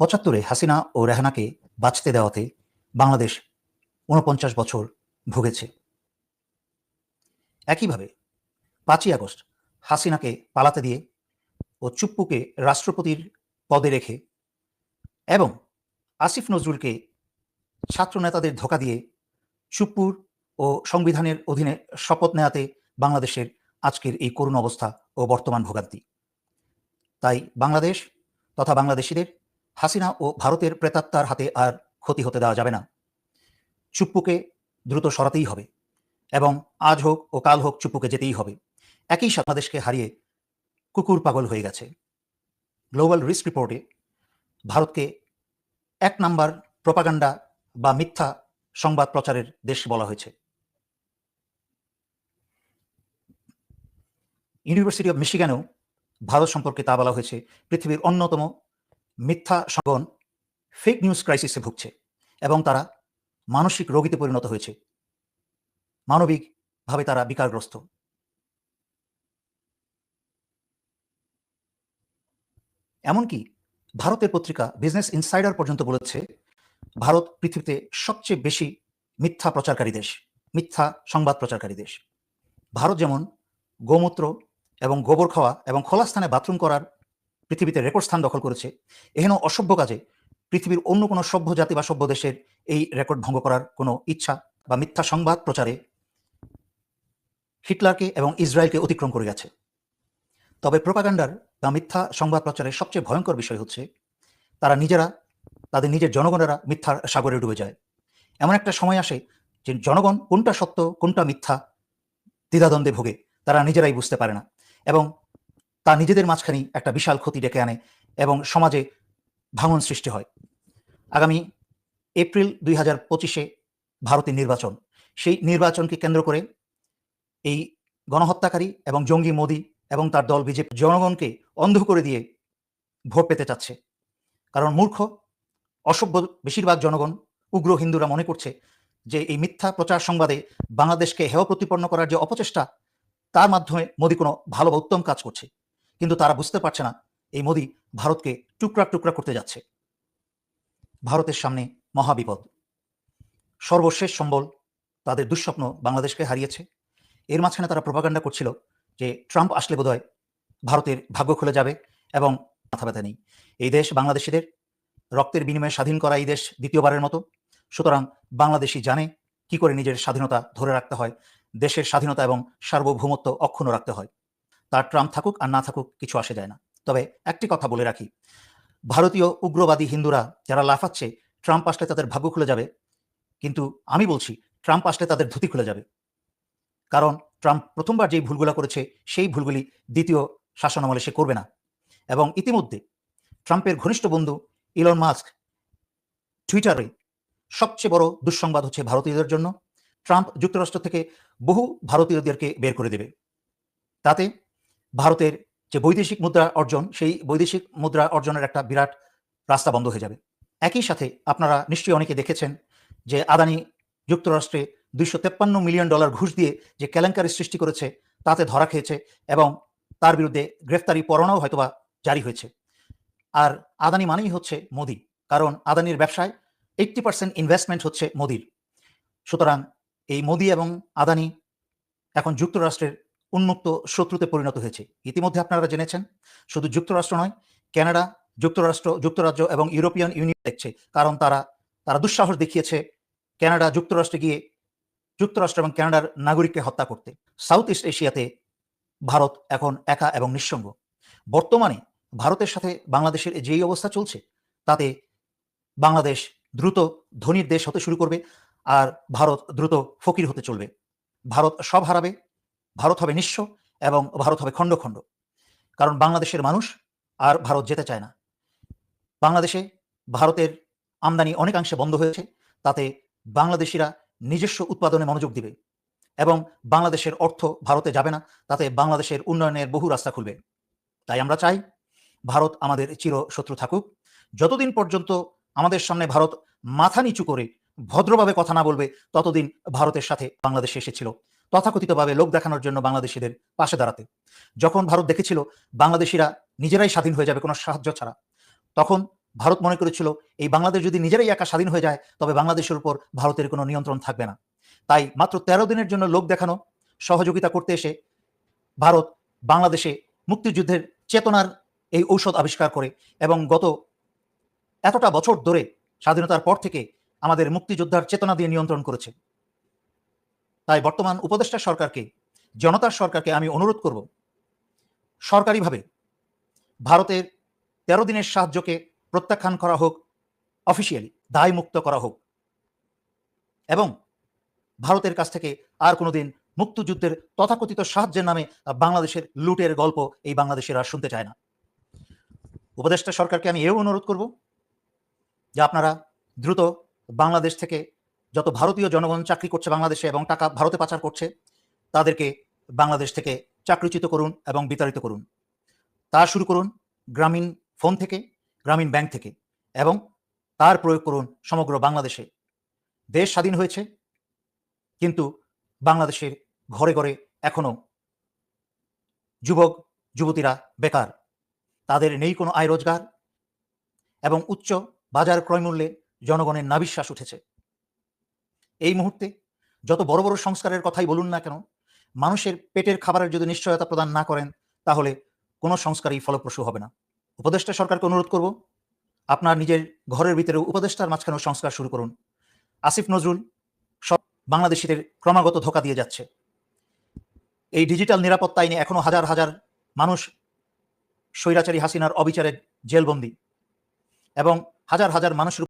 পঁচাত্তরে হাসিনা ও রেহানাকে বাঁচতে দেওয়াতে বাংলাদেশ ঊনপঞ্চাশ বছর ভুগেছে। একইভাবে পাঁচই আগস্ট হাসিনাকে পালাতে দিয়ে ও চুপ্পুকে রাষ্ট্রপতির পদে রেখে এবং আসিফ নজরুলকে ছাত্র নেতাদের ধোকা দিয়ে চুপ্পুর ও সংবিধানের অধীনে শপথ নেয়াতে বাংলাদেশের আজকের এই করুণ অবস্থা ও বর্তমান ভোগান্তি। তাই বাংলাদেশ তথা বাংলাদেশিদের হাসিনা ও ভারতের প্রেতাত্মার হাতে আর ক্ষতি হতে দেওয়া যাবে না। চুপ্পুকে দ্রুত সরাতেই হবে এবং আজ হোক ও কাল হোক চুপ্পুকে যেতেই হবে। একই সাথে বাংলাদেশকে হারিয়ে কুকুর পাগল হয়ে গেছে। গ্লোবাল রিস্ক রিপোর্টে ভারতকে এক নাম্বার প্রপাগান্ডা বা মিথ্যা সংবাদ প্রচারের দেশ বলা হয়েছে। ইউনিভার্সিটি অব মিশিগানেও ভারত সম্পর্কে তা বলা হয়েছে। পৃথিবীর অন্যতম মিথ্যা সংগন ফেক নিউজ ক্রাইসিসে ভুগছে এবং তারা মানসিক রোগীতে পরিণত হয়েছে। মানবিকভাবে তারা বিকারগ্রস্ত। এমনকি ভারতের পত্রিকা বিজনেস ইনসাইডার পর্যন্ত বলেছে, ভারত পৃথিবীতে সবচেয়ে বেশি মিথ্যা প্রচারকারী দেশ, মিথ্যা সংবাদ প্রচারকারী দেশ। ভারত যেমন গোমূত্র এবং গোবর খাওয়া এবং খোলা স্থানে বাথরুম করার পৃথিবীতে রেকর্ড স্থান দখল করেছে। এহেন অসভ্য কাজে পৃথিবীর অন্য কোনো সভ্য জাতি বা সভ্য দেশের এই রেকর্ড ভঙ্গ করার কোনো ইচ্ছা বা মিথ্যা সংবাদ প্রচারে হিটলারকে এবং ইসরায়েলকে অতিক্রম করে গেছে। তবে প্রোপাগান্ডার বা মিথ্যা সংবাদ প্রচারের সবচেয়ে ভয়ঙ্কর বিষয় হচ্ছে, তারা নিজেরা, তাদের নিজের জনগণেরা মিথ্যার সাগরে ডুবে যায়। এমন একটা সময় আসে যে জনগণ কোনটা সত্য, কোনটা মিথ্যা দ্বিধাদ্বন্দ্বে ভোগে, তারা নিজেরাই বুঝতে পারে না। এবং তা নিজেদের মাঝখানেই একটা বিশাল ক্ষতি ডেকে আনে এবং সমাজে ভাঙন সৃষ্টি হয়। আগামী এপ্রিল দুই হাজার পঁচিশে ভারতের নির্বাচন। সেই নির্বাচনকে কেন্দ্র করে এই গণহত্যাকারী এবং জঙ্গি মোদী এবং তার দল বিজেপি জনগণকে অন্ধ করে দিয়ে ভোট পেতে চাচ্ছে। কারণ মূর্খ, অসভ্য বেশিরভাগ জনগণ, উগ্র হিন্দুরা মনে করছে যে এই মিথ্যা প্রচার সংবাদে বাংলাদেশকে হেয় প্রতিপন্ন করার যে অপচেষ্টা, তার মাধ্যমে মোদী কোনো ভালো বা উত্তম কাজ করছে। কিন্তু তারা বুঝতে পারছে না এই মোদী ভারতকে টুকরা টুকরা করতে যাচ্ছে। ভারতের সামনে মহাবিপদ সর্বশেষ সম্বল তাদের দুঃস্বপ্ন বাংলাদেশকে হারিয়েছে। এর মাঝখানে তারা প্রপাগান্ডা করছিল যে ট্রাম্প আসলে বোধহয় ভারতের ভাগ্য খুলে যাবে এবং মাথা ব্যথা নেই। এই দেশ বাংলাদেশিদের রক্তের বিনিময়ে স্বাধীন করা এই দেশ দ্বিতীয়বারের মতো। সুতরাং বাংলাদেশি জানে কি করে নিজের স্বাধীনতা ধরে রাখতে হয়, দেশের স্বাধীনতা এবং সার্বভৌমত্ব অক্ষুণ্ণ রাখতে হয়। তার ট্রাম্প থাকুক আর না থাকুক কিছু আসে যায় না। তবে একটি কথা বলে রাখি, ভারতীয় উগ্রবাদী হিন্দুরা যারা লাফাচ্ছে, ট্রাম্প আসলে তাদের ভাগ্য খুলে যাবে। কিন্তু আমি বলছি, ট্রাম্প আসলে তাদের ধুতি খুলে যাবে। কারণ ট্রাম্প প্রথমবার যেই ভুলগুলো করেছে, সেই ভুলগুলি দ্বিতীয় শাসন আমলে সে করবে না। এবং ইতিমধ্যে ট্রাম্পের ঘনিষ্ঠ বন্ধু ইলন মাস্ক টুইটারে সবচেয়ে বড় দুঃসংবাদ হচ্ছে ভারতীয়দের জন্য, ট্রাম্প যুক্তরাষ্ট্র থেকে বহু ভারতীয়দেরকে বের করে দেবে। তাতে ভারতের যে বৈদেশিক মুদ্রা অর্জন, সেই বৈদেশিক মুদ্রা অর্জনের একটা বিরাট রাস্তা বন্ধ হয়ে যাবে। একই সাথে আপনারা নিশ্চয়ই অনেকে দেখেছেন যে আদানি যুক্তরাষ্ট্রে দুইশো তেপ্পান্ন মিলিয়ন ডলার ঘুষ দিয়ে যে কেলেঙ্কারি সৃষ্টি করেছে, তাতে ধরা খেয়েছে এবং তার বিরুদ্ধে গ্রেফতারি পরোয়ানাও হয়তোবা জারি হয়েছে। আর আদানি মানেই হচ্ছে মোদি, কারণ আদানির ব্যবসায় এইটটি পার্সেন্ট ইনভেস্টমেন্ট হচ্ছে মোদির। সুতরাং এই মোদি এবং আদানি এখন যুক্তরাষ্ট্রের উন্মুক্ত শত্রুতে পরিণত হয়েছে। ইতিমধ্যে আপনারা জেনেছেন, শুধু যুক্তরাষ্ট্র নয় কানাডা যুক্তরাষ্ট্র, যুক্তরাজ্য এবং ইউরোপিয়ান ইউনিয়ন দেখছে, কারণ তারা তারা দুঃসাহস দেখিয়েছে কানাডা যুক্তরাষ্ট্রে গিয়ে, যুক্তরাষ্ট্র এবং কানাডার নাগরিককে হত্যা করতে। সাউথ ইস্ট এশিয়াতে ভারত এখন একা এবং নিঃসঙ্গ। বর্তমানে ভারতের সাথে বাংলাদেশের যেই অবস্থা চলছে, তাতে বাংলাদেশ দ্রুত ধনীর দেশ হতে শুরু করবে আর ভারত দ্রুত ফকির হতে চলবে। ভারত সব হারাবে ভারত হবে নিঃস্ব এবং ভারত হবে খণ্ড খণ্ড। কারণ বাংলাদেশের মানুষ আর ভারত যেতে চায় না। বাংলাদেশে ভারতের আমদানি অনেকাংশে বন্ধ হয়েছে, তাতে বাংলাদেশিরা নিজস্ব উৎপাদনে মনোযোগ দিবে এবং বাংলাদেশের অর্থ ভারতে যাবে না, তাতে বাংলাদেশের উন্নয়নের বহু রাস্তা খুলবে। তাই আমরা চাই ভারত আমাদের চির শত্রু থাকুক। যতদিন পর্যন্ত আমাদের সামনে ভারত মাথা নিচু করে ভদ্রভাবে কথা না বলবে, ততদিন ভারতের সাথে বাংলাদেশ এসেছিল। তথাকথিতভাবে লোক দেখানোর জন্য বাংলাদেশিদের পাশে দাঁড়াতে। যখন ভারত দেখেছিল বাংলাদেশিরা নিজেরাই স্বাধীন হয়ে যাবে কোনো সাহায্য ছাড়া, তখন ভারত মনে করেছিল, এই বাংলাদেশ যদি নিজেরাই একা স্বাধীন হয়ে যায়, তবে বাংলাদেশের উপর ভারতের কোনো নিয়ন্ত্রণ থাকবে না। তাই মাত্র তেরো দিনের জন্য লোক দেখানো, সহযোগিতা করতে এসে ভারত বাংলাদেশে মুক্তিযুদ্ধের চেতনার এই ঔষধ আবিষ্কার করে এবং গত এতটা বছর ধরে স্বাধীনতার পর থেকে আমাদের মুক্তিযোদ্ধার চেতনা দিয়ে নিয়ন্ত্রণ করেছে। তাই বর্তমান উপদেষ্টা সরকারকে, জনতার সরকারকে আমি অনুরোধ করব, সরকারিভাবে ভারতের তেরো দিনের সাহায্যকে প্রত্যাখ্যান করা হোক, অফিসিয়ালি দায় মুক্ত করা হোক এবং ভারতের কাছ থেকে আর কোনোদিন মুক্তিযুদ্ধের তথাকথিত সাহায্যের নামে বাংলাদেশের লুটের গল্প এই বাংলাদেশের আর শুনতে চায় না। উপদেষ্টা সরকারকে আমি এও অনুরোধ করব যে আপনারা দ্রুত বাংলাদেশ থেকে যত ভারতীয় জনগণ চাকরি করছে বাংলাদেশে এবং টাকা ভারতে পাচার করছে, তাদেরকে বাংলাদেশ থেকে চাকরিচ্যুত করুন এবং বিতাড়িত করুন। তা শুরু করুন গ্রামীণ ফোন থেকে, গ্রামীণ ব্যাংক থেকে এবং তার প্রয়োগ করুন সমগ্র বাংলাদেশে। দেশ স্বাধীন হয়েছে, কিন্তু বাংলাদেশের ঘরে ঘরে এখনও যুবক, যুবতীরা বেকার। তাদের নেই কোনো আয় রোজগার এবং উচ্চ বাজার ক্রয়মূল্যে জনগণের নাবিশ্বাস উঠেছে। এই মুহূর্তে যত বড় বড় সংস্কারের কথাই বলুন না কেন, মানুষের পেটের খাবারের যদি নিশ্চয়তা প্রদান না করেন, তাহলে কোনো সংস্কারই ফলপ্রসূ হবে না। উপদেষ্টা সরকারকে অনুরোধ করব, আপনার নিজের ঘরের ভিতরে উপদেষ্টার মাঝখানেও সংস্কার শুরু করুন। আসিফ নজরুল সব বাংলাদেশিদের ক্রমাগত ধোকা দিয়ে যাচ্ছে। এই ডিজিটাল নিরাপত্তা আইনে এখনও হাজার হাজার মানুষ স্বৈরাচারী হাসিনার অবিচারের জেলবন্দি এবং হাজার হাজার মানুষের